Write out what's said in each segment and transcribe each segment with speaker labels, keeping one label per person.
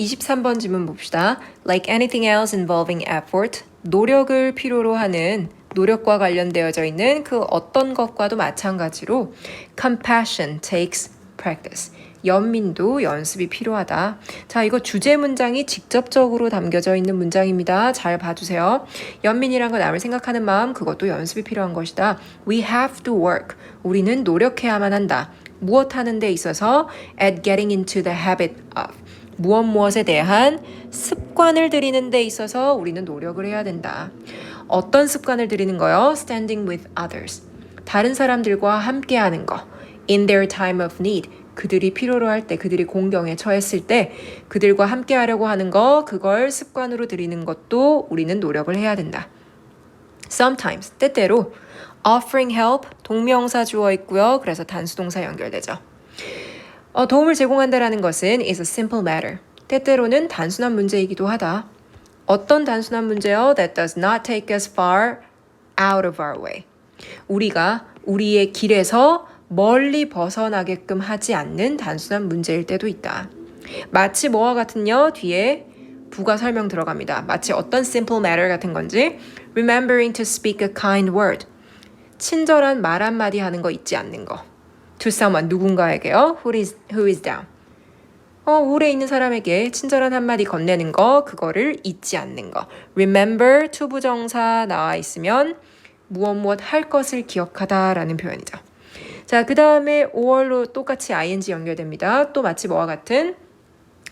Speaker 1: 23번 질문 봅시다. Like anything else involving effort, 노력을 필요로 하는 노력과 관련되어져 있는 그 어떤 것과도 마찬가지로 compassion takes practice. 연민도 연습이 필요하다. 자, 이거 주제 문장이 직접적으로 담겨져 있는 문장입니다. 잘 봐주세요. 연민이란 건 남을 생각하는 마음, 그것도 연습이 필요한 것이다. We have to work. 우리는 노력해야만 한다. 무엇 하는 데 있어서 at getting into the habit of. 무엇 무엇에 대한 습관을 들이는 데 있어서 우리는 노력을 해야 된다. 어떤 습관을 들이는 거요? Standing with others. 다른 사람들과 함께 하는 거. In their time of need. 그들이 필요로 할 때, 그들이 공경에 처했을 때, 그들과 함께 하려고 하는 거, 그걸 습관으로 들이는 것도 우리는 노력을 해야 된다. Sometimes, 때때로, offering help, 동명사 주어 있고요. 그래서 단수동사 연결되죠. 어, 도움을 제공한다라는 것은 is a simple matter. 때때로는 단순한 문제이기도 하다. 어떤 단순한 문제요? That does not take us far out of our way. 우리가 우리의 길에서 멀리 벗어나게끔 하지 않는 단순한 문제일 때도 있다. 마치 뭐와 같은요? 뒤에 부가 설명 들어갑니다. 마치 어떤 simple matter 같은 건지 remembering to speak a kind word. 친절한 말 한마디 하는 거 잊지 않는 거. To someone 누군가에게요. who is who is down. 어, 우울해 있는 사람에게 친절한 한마디 건네는 거, 그거를 잊지 않는 거. remember to 부정사 나와 있으면 무엇 무엇 할 것을 기억하다라는 표현이죠. 자, 그 다음에 5월로 똑같이 ing 연결됩니다. 또 마치 뭐와 같은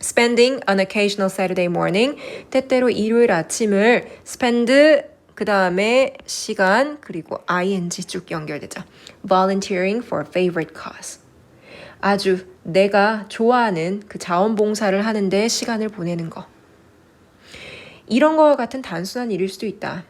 Speaker 1: spending an occasional Saturday morning 때때로 일요일 아침을 spend 그 다음에 시간 그리고 ing 쭉 연결되죠. volunteering for favorite cause. 아주 내가 좋아하는 그 자원봉사를 하는데 시간을 보내는 거. 이런 거와 같은 단순한 일일 수도 있다.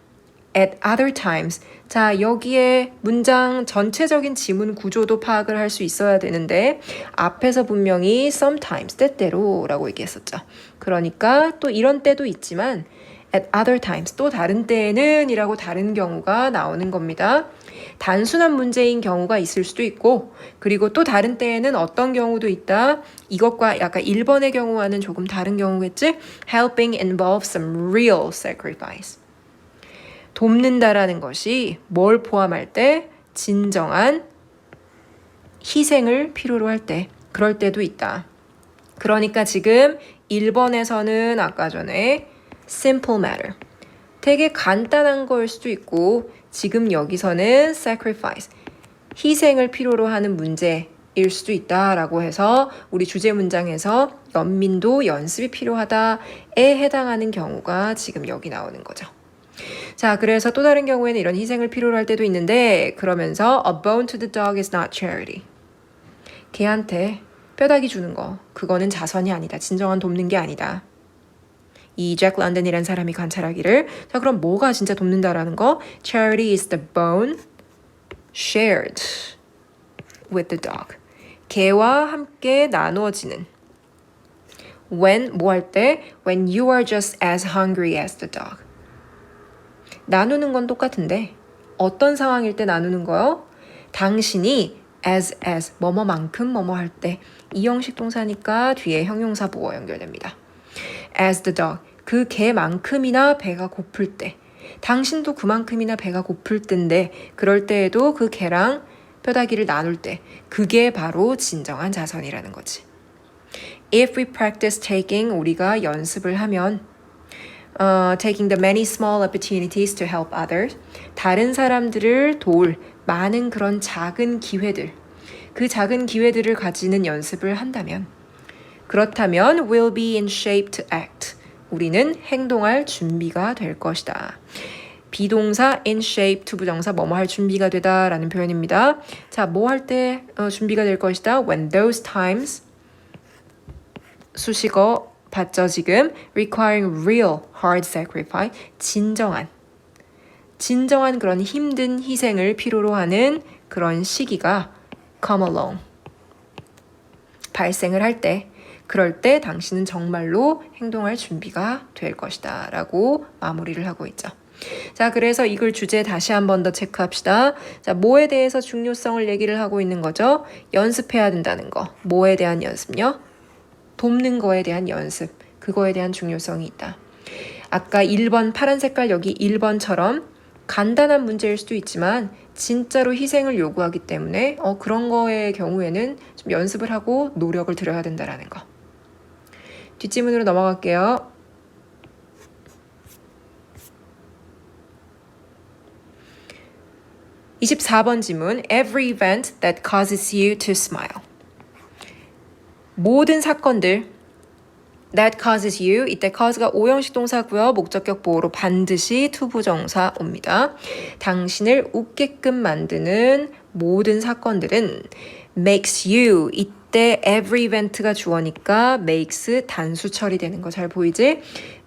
Speaker 1: At other times. 자, 여기에 문장 전체적인 지문 구조도 파악을 할 수 있어야 되는데, 앞에서 분명히 sometimes, 때때로 라고 얘기했었죠. 그러니까 또 이런 때도 있지만, at other times, 또 다른 때에는 이라고 다른 경우가 나오는 겁니다. 단순한 문제인 경우가 있을 수도 있고, 그리고 또 다른 때에는 어떤 경우도 있다. 이것과 약간 1번의 경우와는 조금 다른 경우겠지? Helping involves some real sacrifice. 돕는다라는 것이 뭘 포함할 때? 진정한 희생을 필요로 할 때, 그럴 때도 있다. 그러니까 지금 1번에서는 아까 전에 simple matter. 되게 간단한 거일 수도 있고, 지금 여기서는 sacrifice. 희생을 필요로 하는 문제일 수도 있다라고 해서 우리 주제 문장에서 연민도 연습이 필요하다에 해당하는 경우가 지금 여기 나오는 거죠. 자, 그래서 또 다른 경우에는 이런 희생을 필요로 할 때도 있는데 그러면서 a bone to the dog is not charity. 개한테 뼈다귀 주는 거 그거는 자선이 아니다. 진정한 돕는 게 아니다. 이 잭 런던이라는 사람이 관찰하기를. 자 그럼 뭐가 진짜 돕는다라는 거? Charity is the bone shared with the dog. 개와 함께 나누어지는. When 뭐 할 때? When you are just as hungry as the dog. 나누는 건 똑같은데 어떤 상황일 때 나누는 거요? 당신이 as as 뭐뭐만큼 뭐뭐 할 때. 이 형식 동사니까 뒤에 형용사 보어 연결됩니다. As the dog 그 개만큼이나 배가 고플 때 당신도 그만큼이나 배가 고플 때인데 그럴 때에도 그 개랑 뼈다귀를 나눌 때 그게 바로 진정한 자선이라는 거지. If we practice taking 우리가 연습을 하면 uh, taking the many small opportunities to help others. 다른 사람들을 도울 많은 그런 작은 기회들. 그 작은 기회들을 가지는 연습을 한다면 그렇다면 will be in shape to act. 우리는 행동할 준비가 될 것이다. 비동사 in shape to 부정사 뭐뭐 할 준비가 되다라는 표현입니다. 자, 뭐 할때 어, 준비가 될 것이다. When those times 수식어 봤죠 지금 requiring real hard sacrifice 진정한 진정한 그런 힘든 희생을 필요로 하는 그런 시기가 come along 발생을 할 때 그럴 때 당신은 정말로 행동할 준비가 될 것이다 라고 마무리를 하고 있죠. 자, 그래서 이 글 주제 다시 한 번 더 체크합시다. 자, 뭐에 대해서 중요성을 얘기를 하고 있는 거죠? 연습해야 된다는 거. 뭐에 대한 연습요? 돕는 거에 대한 연습. 그거에 대한 중요성이 있다. 아까 1번 파란 색깔 여기 1번처럼 간단한 문제일 수도 있지만 진짜로 희생을 요구하기 때문에 어, 그런 거의 경우에는 좀 연습을 하고 노력을 들여야 된다라는 거. 뒷지문으로 넘어갈게요. (24번) 지문 Every event that causes you to smile 모든 사건들 that causes you 이때 cause가 오형식 동사고요. 목적격 보호로 반드시 투부정사 옵니다. 당신을 웃게끔 만드는 모든 사건들은 makes you 이때 every event가 주어니까 makes 단수 처리되는 거 잘 보이지?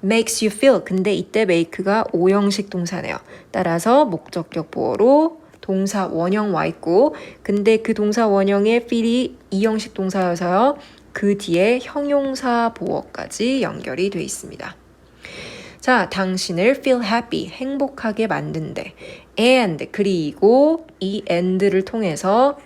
Speaker 1: makes you feel 근데 이때 make가 오형식 동사네요. 따라서 목적격 보호로 동사 원형 와 있고 근데 그 동사 원형의 feel이 이형식 동사여서요. 그 뒤에 형용사 보어까지 연결이 돼 있습니다. 자, 당신을 feel happy, 행복하게 만든대. and, 그리고 이 and를 통해서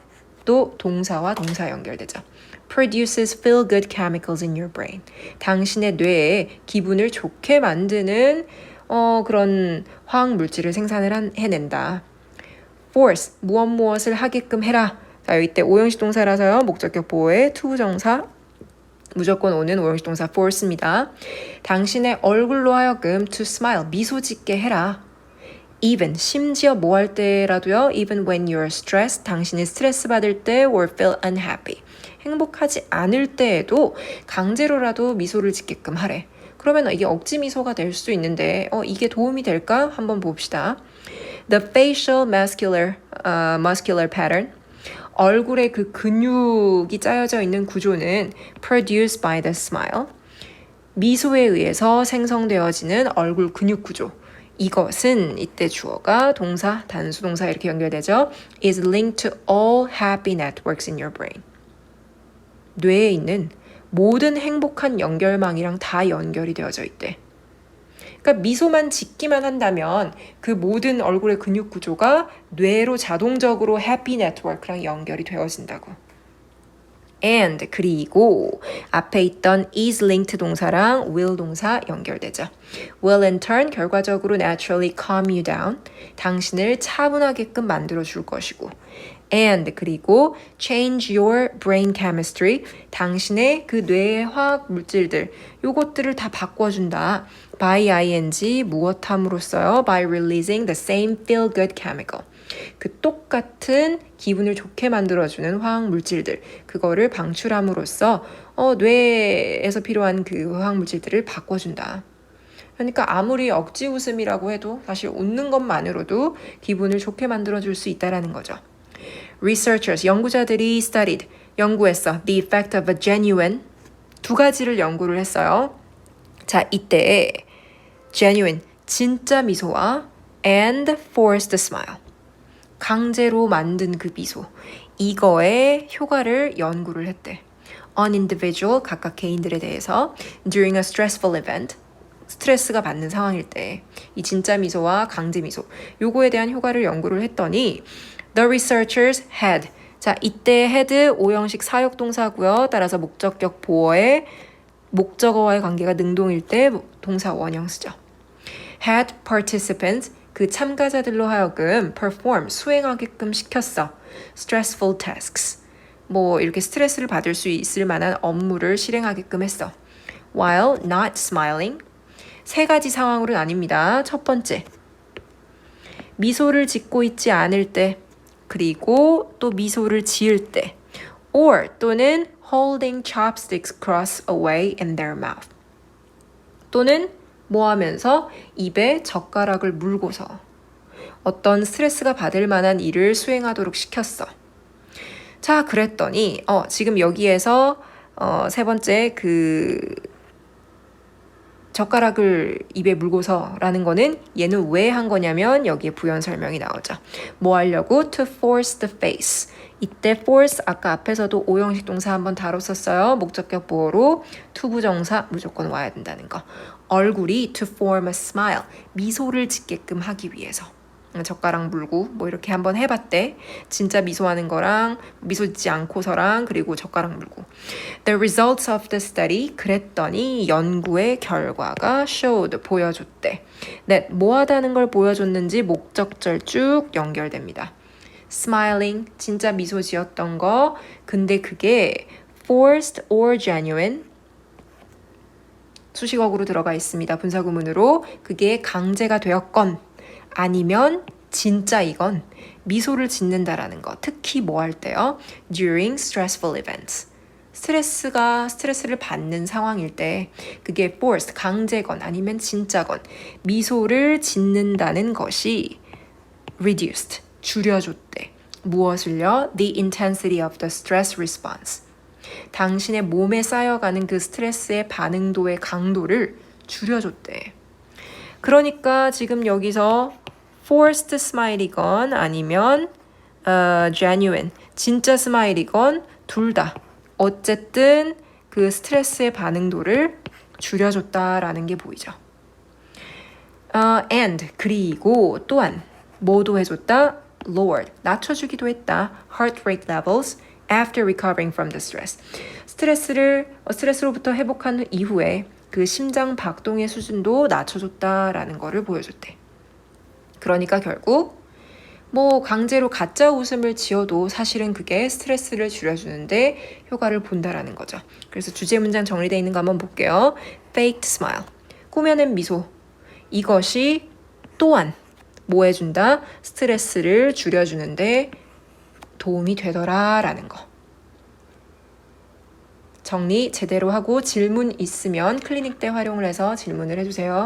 Speaker 1: 또 동사와 동사 연결되죠. produces feel good chemicals in your brain. 당신의 뇌에 기분을 좋게 만드는 어, 그런 화학 물질을 생산을 한, 해낸다. force, 무엇 무엇을 하게끔 해라. 자, 여기 때 오형식 동사라서요. 목적격 보호에 투부정사 무조건 오는 오형식 동사 force입니다. 당신의 얼굴로 하여금 to smile, 미소 짓게 해라. Even, 심지어 뭐 할 때라도요. even when you're stressed, 당신이 스트레스 받을 때 or feel unhappy. 행복하지 않을 때에도 강제로라도 미소를 짓게끔 하래. 그러면 이게 억지 미소가 될 수 있는데 어, 이게 도움이 될까? 한번 봅시다. The facial muscular, uh, muscular pattern 얼굴에 그 근육이 짜여져 있는 구조는 produced by the smile. 미소에 의해서 생성되어지는 얼굴 근육 구조. 이것은 이때 주어가 동사, 단수 동사 이렇게 연결되죠. is linked to all happy networks in your brain. 뇌에 있는 모든 행복한 연결망이랑 다 연결이 되어져 있대. 그러니까 미소만 짓기만 한다면 그 모든 얼굴의 근육 구조가 뇌로 자동적으로 해피 네트워크랑 연결이 되어진다고. And 그리고 앞에 있던 is linked 동사랑 will 동사 연결되죠. will in turn 결과적으로 naturally calm you down 당신을 차분하게끔 만들어 줄 것이고 and 그리고 change your brain chemistry 당신의 그 뇌의 화학 물질들 요것들을 다 바꿔준다. by ing 무엇함으로써요? by releasing the same feel good chemical. 그 똑같은 기분을 좋게 만들어주는 화학 물질들 그거를 방출함으로써 어, 뇌에서 필요한 그 화학 물질들을 바꿔준다. 그러니까 아무리 억지 웃음이라고 해도 사실 웃는 것만으로도 기분을 좋게 만들어줄 수 있다라는 거죠. Researchers 연구자들이 studied 연구했어 the effect of a genuine 두 가지를 연구를 했어요. 자 이때 genuine 진짜 미소와 and forced smile 강제로 만든 그 미소 이거의 효과를 연구를 했대. on individual 각각 개인들에 대해서 during a stressful event 스트레스가 받는 상황일 때 이 진짜 미소와 강제 미소 요거에 대한 효과를 연구를 했더니 the researchers had 자 이때 had 오형식 사역 동사고요. 따라서 목적격 보어의 목적어와의 관계가 능동일 때 동사 원형 쓰죠. had participants 그 참가자들로 하여금 perform 수행하게끔 시켰어. stressful tasks. 뭐 이렇게 스트레스를 받을 수 있을 만한 업무를 실행하게끔 했어. while not smiling. 세 가지 상황으로 나뉩니다. 첫 번째. 미소를 짓고 있지 않을 때, 그리고 또 미소를 지을 때, or 또는 holding chopsticks cross away in their mouth. 또는 뭐 하면서 입에 젓가락을 물고서 어떤 스트레스가 받을 만한 일을 수행하도록 시켰어. 자, 그랬더니, 어, 지금 여기에서, 어, 세 번째, 그, 젓가락을 입에 물고서 라는 거는 얘는 왜 한 거냐면 여기에 부연 설명이 나오죠. 뭐 하려고? To force the face. 이때 force 아까 앞에서도 오형식 동사 한번 다뤘었어요. 목적격 보호로 투부정사 무조건 와야 된다는 거. 얼굴이 to form a smile. 미소를 짓게끔 하기 위해서. 젓가락 물고 뭐 이렇게 한번 해봤대. 진짜 미소하는 거랑 미소 짓지 않고서랑 그리고 젓가락 물고. The results of the study 그랬더니 연구의 결과가 showed 보여줬대. that 뭐 하다는 걸 보여줬는지 목적절 쭉 연결됩니다. smiling 진짜 미소 지었던 거 근데 그게 forced or genuine 수식어구로 들어가 있습니다. 분사구문으로 그게 강제가 되었건 아니면 진짜 이건 미소를 짓는다라는 거. 특히 뭐 할 때요? during stressful events. 스트레스가 스트레스를 받는 상황일 때 그게 forced 강제건 아니면 진짜건 미소를 짓는다는 것이 reduced 줄여줬대. 무엇을요? The intensity of the stress response. 당신의 몸에 쌓여가는 그 스트레스의 반응도의 강도를 줄여줬대. 그러니까 지금 여기서 forced smile이건 아니면 어, genuine 진짜 스마일이건 둘 다 어쨌든 그 스트레스의 반응도를 줄여줬다라는 게 보이죠. 어, and 그리고 또한 뭐도 해줬다? lowered 낮춰주기도 했다. heart rate levels after recovering from the stress. 스트레스를 어, 스트레스로부터 회복한 이후에 그 심장 박동의 수준도 낮춰줬다라는 거를 보여줬대. 그러니까 결국 뭐 강제로 가짜 웃음을 지어도 사실은 그게 스트레스를 줄여주는데 효과를 본다라는 거죠. 그래서 주제 문장 정리되어 있는 거 한번 볼게요. Faked smile. 꾸며낸 미소. 이것이 또한 뭐 해준다? 스트레스를 줄여주는데 도움이 되더라라는 거. 정리 제대로 하고 질문 있으면 클리닉 때 활용을 해서 질문을 해주세요.